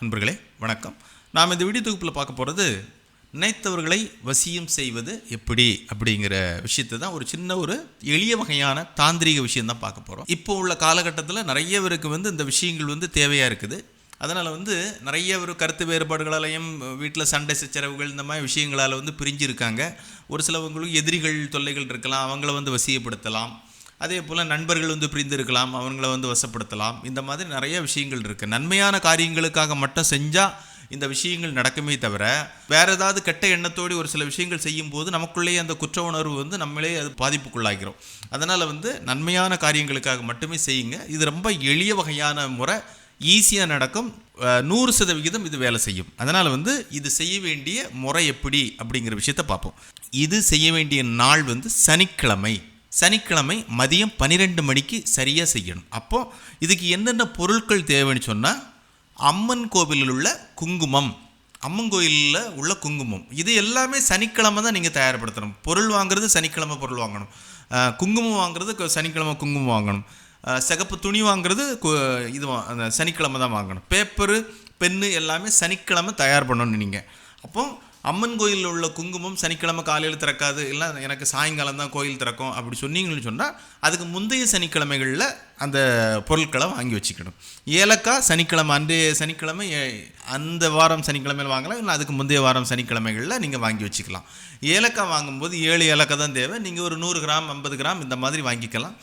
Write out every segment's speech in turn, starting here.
நண்பர்களே வணக்கம். நாம் இந்த வீடியோ தொகுப்பில் பார்க்க போகிறது நினைத்தவர்களை வசியம் செய்வது எப்படி அப்படிங்கிற விஷயத்தை தான் ஒரு சின்ன ஒரு எளிய வகையான தாந்திரீக விஷயம் தான் பார்க்க போகிறோம் இப்போ உள்ள காலகட்டத்தில் நிறைய பேருக்கு வந்து இந்த விஷயங்கள் வந்து தேவையாக இருக்குது. அதனால் வந்து நிறைய ஒரு கருத்து வேறுபாடுகளாலையும் வீட்டில் சண்டை சச்சரவுகள் இந்த மாதிரி விஷயங்களால் வந்து பிரிஞ்சிருக்காங்க. ஒரு சிலவங்களுக்கு எதிரிகள் தொல்லைகள் இருக்கலாம் அவங்கள வந்து வசியப்படுத்தலாம். அதே போல் நண்பர்கள் வந்து பிரிந்து இருக்கலாம் அவங்கள வந்து வசப்படுத்தலாம். இந்த மாதிரி நிறைய விஷயங்கள் இருக்குது நன்மையான காரியங்களுக்காக மட்டும் செஞ்சால் இந்த விஷயங்கள் நடக்குமே தவிர வேற ஏதாவது கெட்ட எண்ணத்தோடு ஒரு சில விஷயங்கள் செய்யும்போது நமக்குள்ளேயே அந்த குற்ற உணர்வு வந்து நம்மளே அது பாதிப்புக்குள்ளாகிறோம் அதனால் வந்து நன்மையான காரியங்களுக்காக மட்டுமே செய்யுங்க. இது ரொம்ப எளிய வகையான முறை. ஈஸியாக நடக்கும். நூறு சதவிகிதம் இது வேலை செய்யும். அதனால் வந்து இது செய்ய வேண்டிய முறை எப்படி அப்படிங்கிற விஷயத்தை பார்ப்போம். இது செய்ய வேண்டிய நாள் வந்து சனிக்கிழமை. சனிக்கிழமை மதியம் பன்னிரெண்டு மணிக்கு சரியாக செய்யணும். அப்போது இதுக்கு என்னென்ன பொருட்கள் தேவைன்னு சொன்னால் அம்மன் கோவிலில் உள்ள குங்குமம் அம்மன் கோயிலில் உள்ள குங்குமம். இது எல்லாமே சனிக்கிழமை தான் நீங்கள் தயார்படுத்தணும். பொருள் வாங்குறது சனிக்கிழமை பொருள் வாங்கணும். குங்குமம் வாங்குறது சனிக்கிழமை குங்குமம் வாங்கணும். சிகப்பு துணி வாங்குறது கு- இது அந்த சனிக்கிழமை தான் வாங்கணும். பேப்பரு பென்னு எல்லாமே சனிக்கிழமை தயார் பண்ணணும் நீங்கள் அப்போ அம்மன் கோயிலில் உள்ள குங்குமம் சனிக்கிழமை காலையில் திறக்காது. இல்லை எனக்கு சாயங்காலம் தான் கோயில் திறக்கும் அப்படி சொன்னீங்கன்னு சொன்னால் அதுக்கு முந்தைய சனிக்கிழமைகளில் அந்த பொருட்களை வாங்கி வச்சுக்கணும். ஏலக்காய் சனிக்கிழமை அன்றைய சனிக்கிழமை ஏ- அந்த வாரம் சனிக்கிழமையில் வாங்கலாம். இல்லை அதுக்கு முந்தைய வாரம் சனிக்கிழமைகளில் நீங்கள் வாங்கி வச்சுக்கலாம். ஏலக்காய் வாங்கும்போது ஏழு ஏலக்காய் தான் தேவை. நீங்கள் ஒரு நூறு கிராம் ஐம்பது கிராம் இந்த மாதிரி வாங்கிக்கலாம்.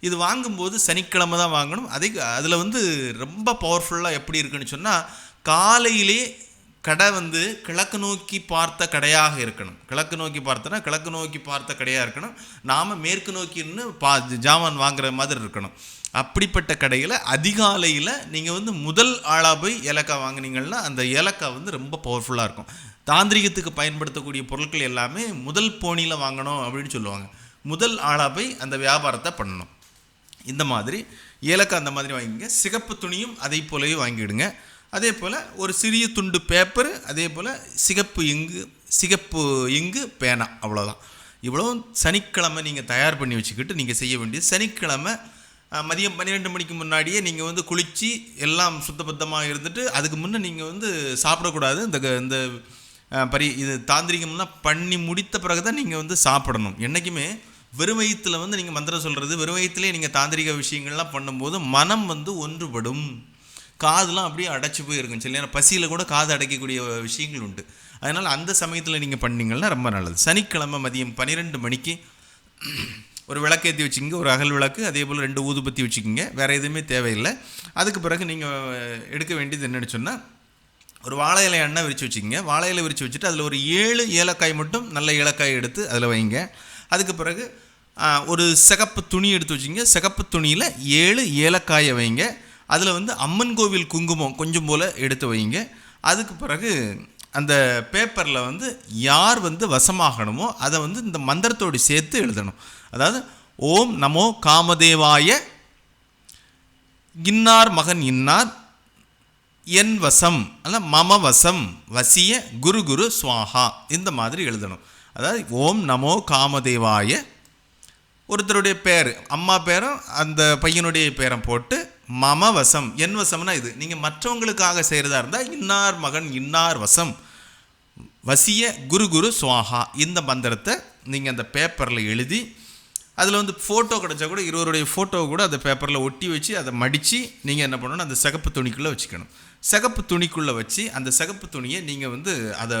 இது வாங்கும்போது சனிக்கிழமை தான் வாங்கணும். அதே அதில் வந்து ரொம்ப பவர்ஃபுல்லாக எப்படி இருக்குன்னு சொன்னால் காலையிலே கடை வந்து கிழக்கு நோக்கி பார்த்த கடையாக இருக்கணும். கிழக்கு நோக்கி பார்த்தனா கிழக்கு நோக்கி பார்த்த கடையாக இருக்கணும். நாம் மேற்கு நோக்கின்னு பா ஜாமான் வாங்குற மாதிரி இருக்கணும். அப்படிப்பட்ட கடையில் அதிகாலையில் நீங்கள் வந்து முதல் ஆளாக போய் ஏலக்காய் வாங்கினீங்கன்னா அந்த ஏலக்காய் வந்து ரொம்ப பவர்ஃபுல்லாக இருக்கும். தாந்திரிகத்துக்கு பயன்படுத்தக்கூடிய பொருட்கள் எல்லாமே முதல் போனியில் வாங்கணும் அப்படின்னு சொல்லுவாங்க. முதல் ஆளாக போய் அந்த வியாபாரத்தை பண்ணணும். இந்த மாதிரி ஏலக்காய் அந்த மாதிரி வாங்கிங்க சிகப்பு துணியும் அதை போலவே வாங்கிவிடுங்க அதே போல் ஒரு சிறிய துண்டு பேப்பர் அதே போல் சிகப்பு இங்கு சிகப்பு இங்கு பேனா அவ்வளோதான் இவ்வளோ சனிக்கிழமை நீங்கள் தயார் பண்ணி வச்சுக்கிட்டு நீங்கள் செய்ய வேண்டியது. சனிக்கிழமை மதியம் பன்னிரெண்டு மணிக்கு முன்னாடியே நீங்கள் வந்து குளித்து எல்லாம் சுத்தபத்தமாக இருந்துட்டு அதுக்கு முன்னே நீங்கள் வந்து சாப்பிடக்கூடாது. இந்த க- இந்த பரி இது தாந்திரிகம்லாம் பண்ணி முடித்த பிறகு தான் நீங்கள் வந்து சாப்பிடணும். என்றைக்குமே வெறும் வயித்துல வந்து நீங்கள் மந்திரம் சொல்கிறது வெறும் வயிற்றுலேயே நீங்கள் தாந்திரிக விஷயங்கள்லாம் பண்ணும்போது மனம் வந்து ஒன்றுபடும். காதுலாம் அப்படியே அடைச்சி போயிருக்கும். சில நேரம் பசியில் கூட காது அடைக்கக்கூடிய விஷயங்கள் உண்டு. அதனால் அந்த சமயத்தில் நீங்கள் பண்ணிங்கன்னா ரொம்ப நல்லது. சனிக்கிழமை மதியம் பன்னிரெண்டு மணிக்கு ஒரு விளக்கேற்றி வச்சுக்கோங்க. ஒரு அகல் விளக்கு அதே போல் ரெண்டு ஊதுபத்தி வச்சுக்கோங்க. வேறு எதுவுமே தேவையில்லை. அதுக்கு பிறகு நீங்கள் எடுக்க வேண்டியது என்னென்னு சொன்னால் ஒரு வாழை இலை எண்ணெய் விரித்து வச்சுக்கோங்க. வாழை இலை விரித்து வச்சுட்டு அதில் ஒரு ஏழு ஏலக்காய் மட்டும் நல்ல ஏலக்காய் எடுத்து அதில் வைங்க. அதுக்கு பிறகு ஒரு சிகப்பு துணி எடுத்து வச்சுங்க சிகப்பு துணியில் ஏழு ஏலக்காயை வைங்க. அதில் வந்து அம்மன் கோவில் குங்குமம் கொஞ்சம் போல் எடுத்து வைங்க அதுக்கு பிறகு அந்த பேப்பரில் வந்து யார் வந்து வசமாகணுமோ அதை வந்து இந்த மந்திரத்தோடு சேர்த்து எழுதணும். அதாவது ஓம் நமோ காமதேவாய இன்னார் மகன் இன்னார் என் வசம் அல்ல மம வசம் வசிய குரு குரு சுவாஹா இந்த மாதிரி எழுதணும். அதாவது ஓம் நமோ காமதேவாய ஒருத்தருடைய பேர் அம்மா பேரும் அந்த பையனுடைய பேரை போட்டு மம வசம் என் வசம்னா இது. நீங்கள் மற்றவங்களுக்காக செய்கிறதா இருந்தால் இன்னார் மகன் இன்னார் வசம். வசிய குரு குரு சுவாஹா. இந்த மந்திரத்தை நீங்கள் அந்த பேப்பரில் எழுதி அதில் வந்து ஃபோட்டோ கிடச்சா கூட இருவருடைய ஃபோட்டோவை கூட அந்த பேப்பரில் ஒட்டி வச்சு அதை மடித்து நீங்கள் என்ன பண்ணணும் அந்த சிகப்பு துணிக்குள்ளே வச்சுக்கணும். சிகப்பு துணிக்குள்ளே வச்சு அந்த சிகப்பு துணியை நீங்கள் வந்து அதை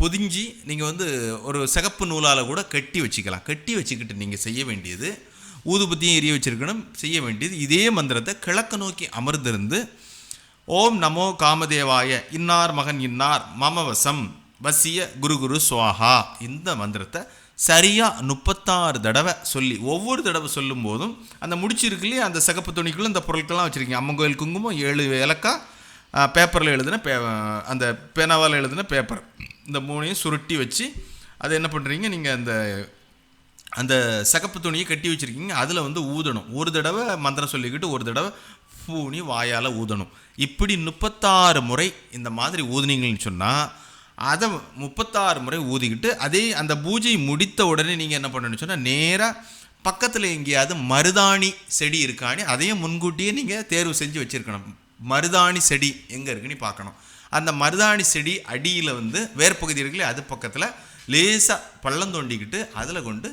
பொதிஞ்சு நீங்கள் வந்து ஒரு சிகப்பு நூலால் கூட கட்டி வச்சுக்கலாம். கட்டி வச்சுக்கிட்டு நீங்கள் செய்ய வேண்டியது ஊதுபத்தியும் எரிய வச்சிருக்கணும் செய்ய வேண்டியது. இதே மந்திரத்தை கிழக்கு நோக்கி அமர்ந்திருந்து ஓம் நமோ காமதேவாய இன்னார் மகன் இன்னார் மமவசம் வசிய குரு குரு சுவாஹா. இந்த மந்திரத்தை சரியாக முப்பத்தாறு தடவை சொல்லி ஒவ்வொரு தடவை சொல்லும் போதும் அந்த முடிச்சிருக்கலையே அந்த சிகப்பு துணிக்குள்ள இந்த பொருட்கள்லாம் வச்சுருக்கீங்க. அம்மன் கோயில் குங்குமம் ஏழு ஏலக்காய் பேப்பரில் எழுதின பே அந்த பேனாவால் எழுதின பேப்பர் இந்த மூணையும் சுருட்டி வச்சு அதை என்ன பண்ணுறீங்க நீங்கள் அந்த அந்த சகப்பு துணியை கட்டி வச்சுருக்கீங்க அதில் வந்து ஊதணும். ஒரு தடவை மந்திரம் சொல்லிக்கிட்டு ஒரு தடவை பூனி வாயால் ஊதணும். இப்படி முப்பத்தாறு முறை இந்த மாதிரி ஊதுனீங்கன்னு சொன்னால் அதை முப்பத்தாறு முறை ஊதிக்கிட்டு அதே அந்த பூஜை முடித்த உடனே நீங்கள் என்ன பண்ணணும்னு சொன்னால் நேராக பக்கத்தில் எங்கேயாவது மருதாணி செடி இருக்கான்னு அதையும் முன்கூட்டியே நீங்கள் தேர்வு செஞ்சு வச்சுருக்கணும். மருதாணி செடி எங்கே இருக்குன்னு பார்க்கணும். அந்த மருதாணி செடி அடியில் வந்து வேர்பகுதி இருக்குல்ல அது பக்கத்தில் லேசாக பள்ளம் தோண்டிக்கிட்டு அதில் கொண்டு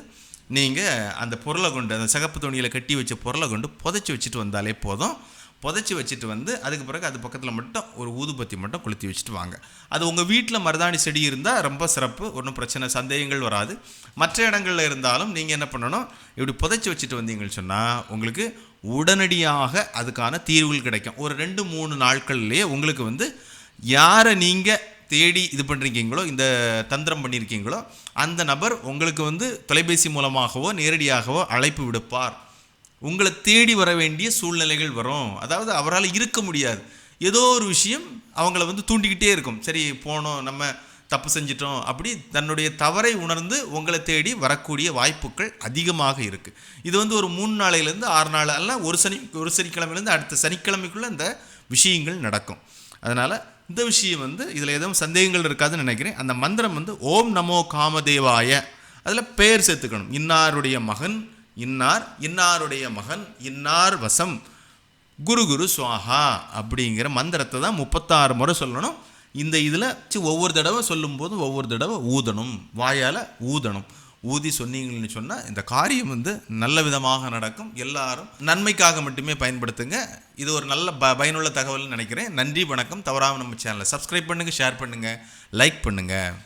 நீங்கள் அந்த பொருளை கொண்டு அந்த சிகப்பு துணியில் கட்டி வச்ச பொருளை கொண்டு புதைச்சி வச்சுட்டு வந்தாலே போதும். புதைச்சி வச்சுட்டு வந்து அதுக்கு பிறகு அது பக்கத்தில் மட்டும் ஒரு ஊதுபத்தி மட்டும் கொளுத்தி வச்சுட்டு வாங்க. அது உங்கள் வீட்டில் மருதாணி செடி இருந்தால் ரொம்ப சிறப்பு ஒன்றும் பிரச்சனை சந்தேகங்கள் வராது. மற்ற இடங்களில் இருந்தாலும் நீங்கள் என்ன பண்ணணும்? இப்படி புதைச்சி வச்சுட்டு வந்தீங்கன்னு சொன்னால் உங்களுக்கு உடனடியாக அதுக்கான தீர்வுகள் கிடைக்கும். ஒரு ரெண்டு மூணு நாட்கள்லேயே உங்களுக்கு வந்து யாரை நீங்கள் தேடி இது பண்ணுறீங்களோ இந்த தந்திரம் பண்ணியிருக்கீங்களோ அந்த நபர் உங்களுக்கு வந்து தொலைபேசி மூலமாகவோ நேரடியாகவோ அழைப்பு விடுப்பார். உங்களை தேடி வர வேண்டிய சூழ்நிலைகள் வரும். அதாவது அவரால் இருக்க முடியாது. ஏதோ ஒரு விஷயம் அவங்கள வந்து தூண்டிக்கிட்டே இருக்கும். சரி போனோம் நம்ம தப்பு செஞ்சிட்டோம் அப்படி தன்னுடைய தவறை உணர்ந்து உங்களை தேடி வரக்கூடிய வாய்ப்புகள் அதிகமாக இருக்குது இது வந்து ஒரு மூணு நாளையிலேருந்து ஆறு நாள் அல்ல ஒரு சனி ஒரு சனிக்கிழமையிலேருந்து அடுத்த சனிக்கிழமைக்குள்ளே இந்த விஷயங்கள் நடக்கும். அதனால் இந்த விஷயம் வந்து இதில் எதுவும் சந்தேகங்கள் இருக்காதுன்னு நினைக்கிறேன். அந்த மந்திரம் வந்து ஓம் நமோ காமதேவாய. அதில் பெயர் சேர்த்துக்கணும். இன்னாருடைய மகன் இன்னார் இன்னாருடைய மகன் இன்னார் வசம் குரு குரு சுவாஹா அப்படிங்கிற மந்திரத்தை தான் முப்பத்தாறு முறை சொல்லணும். இந்த இதில் ஒவ்வொரு தடவை சொல்லும்போது ஒவ்வொரு தடவை ஊதணும். வாயால் ஊதணும். ஊதி சொன்னீங்கன்னு சொன்னால் இந்த காரியம் வந்து நல்ல விதமாக நடக்கும். எல்லாரும் நன்மைக்காக மட்டுமே பயன்படுத்துங்க. இது ஒரு நல்ல ப பயனுள்ள தகவல்னு நினைக்கிறேன். நன்றி வணக்கம். தவறாமல் நம்ம சேனலை சப்ஸ்கிரைப் பண்ணுங்கள் ஷேர் பண்ணுங்கள் லைக் பண்ணுங்கள்